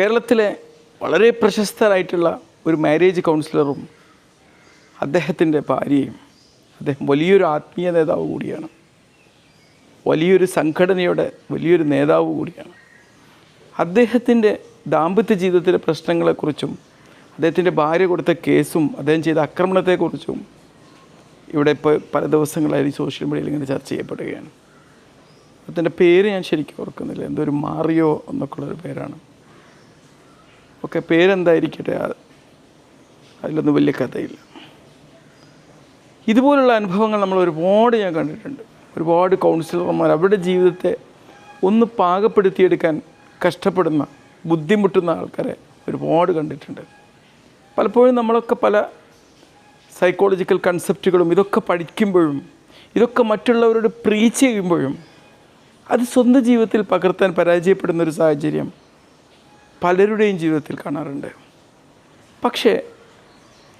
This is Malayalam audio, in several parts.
കേരളത്തിലെ വളരെ പ്രശസ്തരായിട്ടുള്ള ഒരു മാരേജ് കൗൺസിലറും അദ്ദേഹത്തിന്റെ ഭാര്യയും അദ്ദേഹം വലിയൊരു ആത്മീയ നേതാവ് കൂടിയാണ്. വലിയൊരു സംഘടനയുടെ വലിയൊരു നേതാവ് കൂടിയാണ്. അദ്ദേഹത്തിന്റെ ദാമ്പത്യ ജീവിതത്തിലെ പ്രശ്നങ്ങളെക്കുറിച്ചും അദ്ദേഹത്തിന്റെ ഭാര്യ കൊടുത്ത കേസും അദ്ദേഹം ചെയ്ത ആക്രമണത്തെക്കുറിച്ചും ഇവിടെ ഇപ്പോൾ പല ദിവസങ്ങളായി സോഷ്യൽ മീഡിയയിൽ ഇങ്ങനെ ചർച്ച ചെയ്യപ്പെടുകയാണ്. അദ്ദേഹത്തിന്റെ പേര് ഞാൻ ശരിക്കും ഓർക്കുന്നില്ല. എന്തോ ഒരു മാറിയോ എന്നൊക്കെയുള്ളൊരു പേരാണ്. ഓക്കെ പേരെന്തായിരിക്കട്ടെ? അതിലൊന്നും വലിയ കഥയില്ല. ഇതുപോലുള്ള അനുഭവങ്ങൾ നമ്മൾ ഒരുപാട് ഞാൻ കണ്ടിട്ടുണ്ട്. ഒരുപാട് കൗൺസിലർമാർ അവരുടെ ജീവിതത്തെ ഒന്ന് പാകപ്പെടുത്തിയെടുക്കാൻ കഷ്ടപ്പെടുന്ന ബുദ്ധിമുട്ടുന്ന ആൾക്കാരെ ഒരുപാട് കണ്ടിട്ടുണ്ട്. പലപ്പോഴും നമ്മളൊക്കെ പല സൈക്കോളജിക്കൽ കൺസെപ്റ്റുകളും ഇതൊക്കെ പഠിക്കുമ്പോഴും ഇതൊക്കെ മറ്റുള്ളവരോട് പ്രീച്ച് ചെയ്യുമ്പോഴും അത് സ്വന്തം ജീവിതത്തിൽ പകർത്താൻ പരാജയപ്പെടുന്ന ഒരു സാഹചര്യം പലരുടെയും ജീവിതത്തിൽ കാണാറുണ്ട്. പക്ഷേ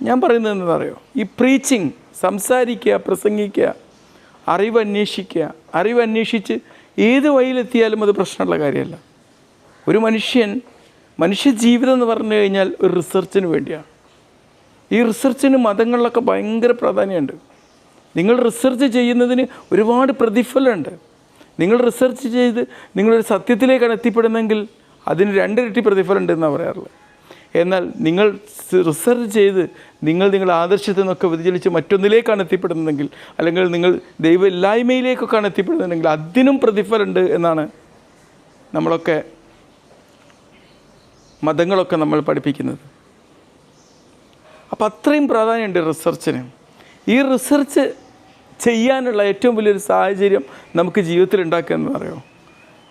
ഞാൻ പറയുന്നത് എന്താ അറിയോ? ഈ പ്രീച്ചിങ് സംസാരിക്കുക പ്രസംഗിക്കുക അറിവ് അന്വേഷിക്കുക അറിവ് അന്വേഷിച്ച് ഏത് വഴിയിലെത്തിയാലും അത് പ്രശ്നമുള്ള കാര്യമല്ല. ഒരു മനുഷ്യൻ മനുഷ്യ ജീവിതം എന്ന് പറഞ്ഞു കഴിഞ്ഞാൽ ഒരു റിസർച്ചിന് വേണ്ടിയാണ്. ഈ റിസർച്ചിന് മതങ്ങളിലൊക്കെ ഭയങ്കര പ്രാധാന്യമുണ്ട്. നിങ്ങൾ റിസർച്ച് ചെയ്യുന്നതിന് ഒരുപാട് പ്രതിഫലമുണ്ട്. നിങ്ങൾ റിസർച്ച് ചെയ്ത് നിങ്ങളൊരു സത്യത്തിലേക്കാണ് എത്തിപ്പെടുന്നതെങ്കിൽ അതിന് രണ്ടിരട്ടി പ്രതിഫലം ഉണ്ടെന്നാണ് പറയാറുള്ളത്. എന്നാൽ നിങ്ങൾ റിസർച്ച് ചെയ്ത് നിങ്ങൾ നിങ്ങളുടെ ആദർശത്തിൽ നിന്നൊക്കെ വ്യതിചലിച്ച് മറ്റൊന്നിലേക്കാണ് എത്തിപ്പെടുന്നതെങ്കിൽ അല്ലെങ്കിൽ നിങ്ങൾ ദൈവമില്ലായ്മയിലേക്കൊക്കെയാണ് എത്തിപ്പെടുന്നതെങ്കിൽ അതിനും പ്രതിഫലമുണ്ട് എന്നാണ് നമ്മളൊക്കെ മതങ്ങളൊക്കെ നമ്മൾ പഠിപ്പിക്കുന്നത്. അപ്പം അത്രയും പ്രാധാന്യമുണ്ട് റിസർച്ചിന്. ഈ റിസർച്ച് ചെയ്യാനുള്ള ഏറ്റവും വലിയൊരു സാഹചര്യം നമുക്ക് ജീവിതത്തിൽ ഉണ്ടാക്കുക എന്ന് പറയുമോ?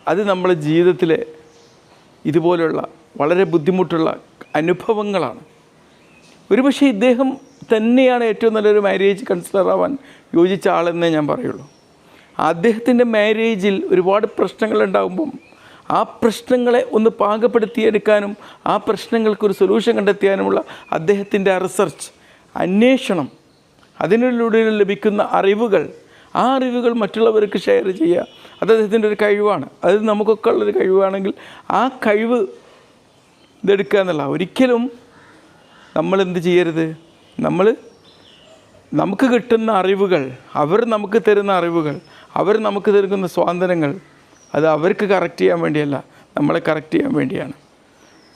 അത് നമ്മുടെ ജീവിതത്തിലെ ഇതുപോലുള്ള വളരെ ബുദ്ധിമുട്ടുള്ള അനുഭവങ്ങളാണ്. ഒരുപക്ഷെ ഇദ്ദേഹം തന്നെയാണ് ഏറ്റവും നല്ലൊരു മാരേജ് കൺസിലറാവാൻ യോജിച്ച ആളെന്നേ ഞാൻ പറയുള്ളൂ. അദ്ദേഹത്തിന്റെ മാരേജിൽ ഒരുപാട് പ്രശ്നങ്ങൾ ഉണ്ടാകുമ്പം ആ പ്രശ്നങ്ങളെ ഒന്ന് പാകപ്പെടുത്തിയെടുക്കാനും ആ പ്രശ്നങ്ങൾക്കൊരു സൊല്യൂഷൻ കണ്ടെത്തിയാനുമുള്ള അദ്ദേഹത്തിന്റെ റിസർച്ച് അന്വേഷണം അതിനിലൂടെ ലഭിക്കുന്ന അറിവുകൾ ആ അറിവുകൾ മറ്റുള്ളവർക്ക് ഷെയർ ചെയ്യുക അത് അദ്ദേഹത്തിന്റെ ഒരു കഴിവാണ്. അത് നമുക്കൊക്കെ ഉള്ളൊരു കഴിവാണെങ്കിൽ ആ കഴിവ് ഇതെടുക്കുക എന്നുള്ള ഒരിക്കലും നമ്മൾ എന്ത് ചെയ്യരുത്? നമ്മൾ നമുക്ക് കിട്ടുന്ന അറിവുകൾ അവർ നമുക്ക് തരുന്ന അറിവുകൾ അവർ നമുക്ക് തരുന്ന സ്വാതന്ത്ര്യങ്ങൾ അത് അവർക്ക് കറക്റ്റ് ചെയ്യാൻ വേണ്ടിയല്ല നമ്മളെ കറക്റ്റ് ചെയ്യാൻ വേണ്ടിയാണ്.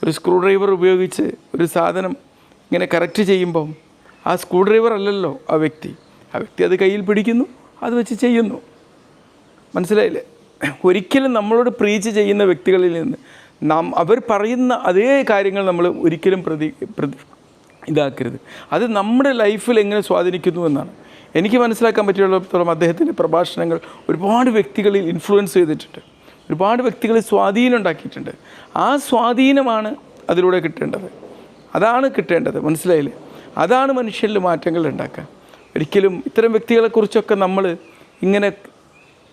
ഒരു സ്ക്രൂ ഡ്രൈവർ ഉപയോഗിച്ച് ഒരു സാധനം ഇങ്ങനെ കറക്റ്റ് ചെയ്യുമ്പം ആ സ്ക്രൂ ഡ്രൈവർ അല്ലല്ലോ ആ വ്യക്തി. ആ വ്യക്തി അത് കയ്യിൽ പിടിക്കുന്നു അത് വെച്ച് ചെയ്യുന്നു. മനസ്സിലായില്ലേ? ഒരിക്കലും നമ്മളോട് പ്രീച്ച് ചെയ്യുന്ന വ്യക്തികളിൽ നിന്ന് നാം അവർ പറയുന്ന അതേ കാര്യങ്ങൾ നമ്മൾ ഒരിക്കലും പ്രതി പ്രതി ഇതാക്കരുത്. അത് നമ്മുടെ ലൈഫിൽ എങ്ങനെ സ്വാധീനിക്കുന്നു എന്നാണ്. എനിക്ക് മനസ്സിലാക്കാൻ പറ്റിയുള്ളത്തോളം അദ്ദേഹത്തിന്റെ പ്രഭാഷണങ്ങൾ ഒരുപാട് വ്യക്തികളിൽ ഇൻഫ്ലുവൻസ് ചെയ്തിട്ടുണ്ട്. ഒരുപാട് വ്യക്തികളിൽ സ്വാധീനം ഉണ്ടാക്കിയിട്ടുണ്ട്. ആ സ്വാധീനമാണ് അതിലൂടെ കിട്ടേണ്ടത്. അതാണ് കിട്ടേണ്ടത്. മനസ്സിലായില്ലേ? അതാണ് മനുഷ്യരിൽ മാറ്റങ്ങൾ ഉണ്ടാക്കുക ഒരിക്കലും ഇത്തരം വ്യക്തികളെക്കുറിച്ചൊക്കെ നമ്മൾ ഇങ്ങനെ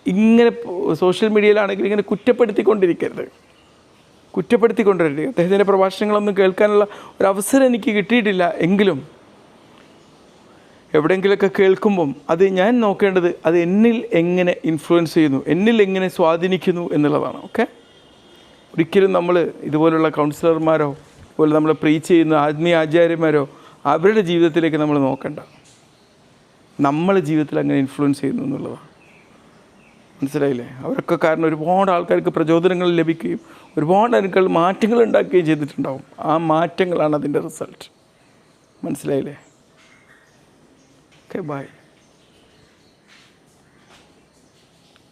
ഇങ്ങനെ സോഷ്യൽ മീഡിയയിലാണെങ്കിൽ ഇങ്ങനെ കുറ്റപ്പെടുത്തിക്കൊണ്ടിരിക്കരുത്. കുറ്റപ്പെടുത്തിക്കൊണ്ടിരിക്കുക അദ്ദേഹത്തിന്റെ പ്രഭാഷണങ്ങളൊന്നും കേൾക്കാനുള്ള ഒരു അവസരം എനിക്ക് കിട്ടിയിട്ടില്ല എങ്കിലും എവിടെയെങ്കിലുമൊക്കെ കേൾക്കുമ്പം അത് ഞാൻ നോക്കേണ്ടത് അത് എന്നിൽ എങ്ങനെ ഇൻഫ്ലുവൻസ് ചെയ്യുന്നു എന്നിൽ എങ്ങനെ സ്വാധീനിക്കുന്നു എന്നുള്ളതാണ് ഓക്കെ ഒരിക്കലും നമ്മൾ ഇതുപോലുള്ള കൗൺസിലർമാരോ അതുപോലെ നമ്മൾ പ്രീച്ച് ചെയ്യുന്ന ആത്മീയ ആചാര്യന്മാരോ അവരുടെ ജീവിതത്തിലേക്ക് നമ്മൾ നോക്കണ്ട. നമ്മൾ ജീവിതത്തിൽ അങ്ങനെ ഇൻഫ്ലുവൻസ് ചെയ്യുന്നു എന്നുള്ളതാണ്. മനസ്സിലായില്ലേ? അവരൊക്കെ കാരണം ഒരുപാട് ആൾക്കാർക്ക് പ്രചോദനങ്ങൾ ലഭിക്കുകയും ഒരുപാട് ആൾക്കാർ മാറ്റങ്ങൾ ഉണ്ടാക്കുകയും ചെയ്തിട്ടുണ്ടാവും. ആ മാറ്റങ്ങളാണ് അതിന്റെ റിസൾട്ട്. മനസ്സിലായില്ലേ? Okay bye